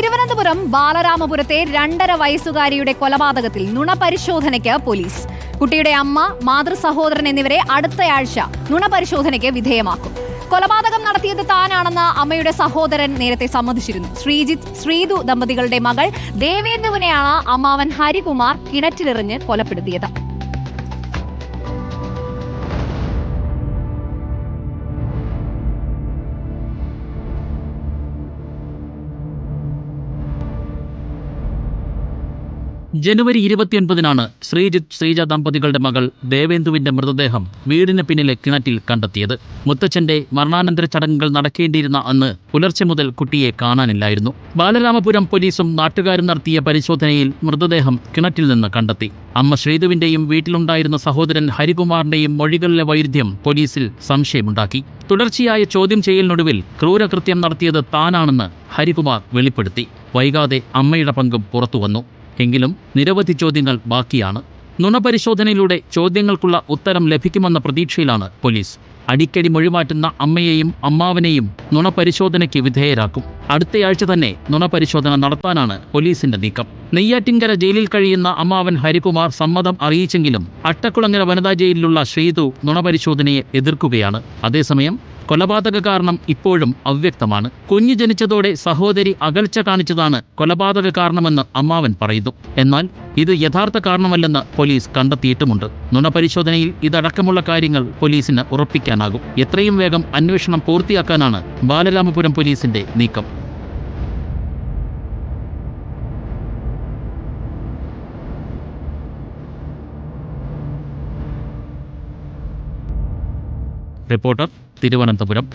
തിരുവനന്തപുരം ബാലരാമപുരത്തെ രണ്ടര വയസ്സുകാരിയുടെ കൊലപാതകത്തിൽ നുണപരിശോധനയ്ക്ക് പോലീസ്. കുട്ടിയുടെ അമ്മ മാതൃ സഹോദരൻ എന്നിവരെ അടുത്തയാഴ്ച നുണപരിശോധനയ്ക്ക് വിധേയമാക്കും. കൊലപാതകം നടത്തിയത് താനാണെന്ന് അമ്മയുടെ സഹോദരൻ നേരത്തെ സമ്മതിച്ചിരുന്നു. ശ്രീജിത്ത് ശ്രീതു ദമ്പതികളുടെ മകൾ ദേവേന്ദുവിനെയാണ് അമ്മാവൻ ഹരികുമാർ കിണറ്റിലെറിഞ്ഞ് കൊലപ്പെടുത്തിയത്. ജനുവരി ഇരുപത്തിയൊൻപതിനാണ് ശ്രീജിത്ത് ശ്രീജ ദമ്പതികളുടെ മകൾ ദേവേന്ദുവിന്റെ മൃതദേഹം വീടിന് പിന്നിലെ കിണറ്റിൽ കണ്ടെത്തിയത്. മുത്തച്ഛന്റെ മരണാനന്തര ചടങ്ങുകൾ നടക്കേണ്ടിയിരുന്ന അന്ന് പുലർച്ചെ മുതൽ കുട്ടിയെ കാണാനില്ലായിരുന്നു. ബാലരാമപുരം പോലീസും നാട്ടുകാരും നടത്തിയ പരിശോധനയിൽ മൃതദേഹം കിണറ്റിൽ നിന്ന് കണ്ടെത്തി. അമ്മ ശ്രീതുവിന്റെയും വീട്ടിലുണ്ടായിരുന്ന സഹോദരൻ ഹരികുമാറിന്റെയും മൊഴികളിലെ വൈരുദ്ധ്യം പോലീസിൽ സംശയമുണ്ടാക്കി. തുടർച്ചയായ ചോദ്യം ചെയ്യലിനൊടുവിൽ ക്രൂരകൃത്യം നടത്തിയത് താനാണെന്ന് ഹരികുമാർ വെളിപ്പെടുത്തി. വൈകാതെ അമ്മയുടെ പങ്കും പുറത്തുവന്നു. എങ്കിലും നിരവധി ചോദ്യങ്ങൾ ബാക്കിയാണ്. നുണപരിശോധനയിലൂടെ ചോദ്യങ്ങൾക്കുള്ള ഉത്തരം ലഭിക്കുമെന്ന പ്രതീക്ഷയിലാണ് പോലീസ്. അടിക്കടി മൊഴിമാറ്റുന്ന അമ്മയെയും അമ്മാവനെയും നുണപരിശോധനയ്ക്ക് വിധേയരാക്കും. അടുത്തയാഴ്ച തന്നെ നുണപരിശോധന നടത്താനാണ് പോലീസിന്റെ നീക്കം. നെയ്യാറ്റിൻകര ജയിലിൽ കഴിയുന്ന അമ്മാവൻ ഹരികുമാർ സമ്മതം അറിയിച്ചെങ്കിലും അട്ടക്കുളങ്ങര വനിതാ ജയിലിലുള്ള ശ്രീതു നുണപരിശോധനയെ എതിർക്കുകയാണ്. അതേസമയം കൊലപാതക കാരണം ഇപ്പോഴും അവ്യക്തമാണ്. കുഞ്ഞു ജനിച്ചതോടെ സഹോദരി അകൽച്ച കാണിച്ചതാണ് കൊലപാതക കാരണമെന്ന് അമ്മാവൻ പറയുന്നു. എന്നാൽ ഇത് യഥാർത്ഥ കാരണമല്ലെന്ന് പോലീസ് കണ്ടെത്തിയിട്ടുമുണ്ട്. നുണപരിശോധനയിൽ ഇതടക്കമുള്ള കാര്യങ്ങൾ പോലീസിന് ഉറപ്പിക്കാനാകും. എത്രയും വേഗം അന്വേഷണം പൂർത്തിയാക്കാനാണ് ബാലരാമപുരം പോലീസിന്റെ നീക്കം. റിപ്പോർട്ടർ തിരുവനന്തപുരം.